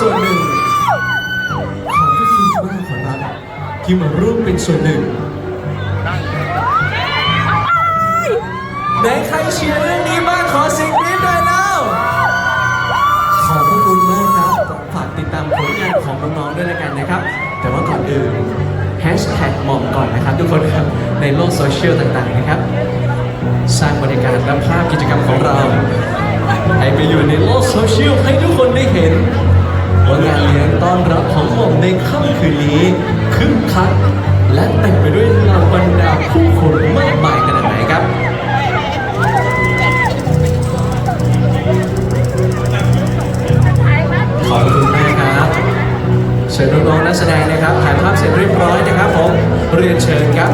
ส่วนหนึ่งของพิธีบ้านของรัฐที่มาร่วมเป็นส่วนหนึ่งไหนใครเชียร์เรื่องนี้บ้างขอสิงกรี๊ดหน่อยแล้วขอบพระคุณมากครับฝากติดตามผลงานของน้องๆด้วยละกันนะครับ แต่ว่าก่อนอื่นแฮชแท็กหม่อมก่อนนะครับ ทุกคนครับในโลกโซเชียลต่างๆนะครับ สร้างบรรยากาศและภาพกิจกรรมของเรา ให้ไปอยู่ในโลกโซเชียลให้ทุกคนได้เห็น ต้อนรับของหม่อมในค่ำคืนนี้คึกคักและเต็มไปด้วยเหล่าบรรดาผู้คนมากมายขนาดไหนครับขอบคุณมากครับเชิญน้องๆนักแสดงนะครับถ่ายภาพเสร็จเรียบร้อยนะครับผมเรียนเชิญครับ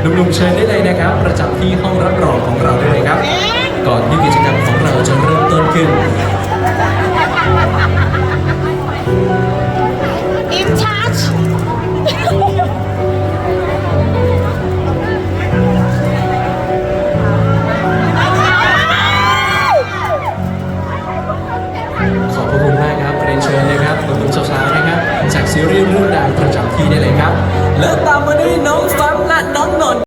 หนุ่มๆเชิญได้เลยนะครับประจำที่ห้องรับรองของเราได้เลยครับ ก่อนที่กิจกรรมของเราจะเริ่มต้นขึ้น In touch ขอบพระคุณมากครับเรียนเชิญเลยครับหนุ่มๆสาวๆนะครับ จากซีรีส์เรื่องดังประจำที่ได้เลยครับ และตามมาด้วยน้อง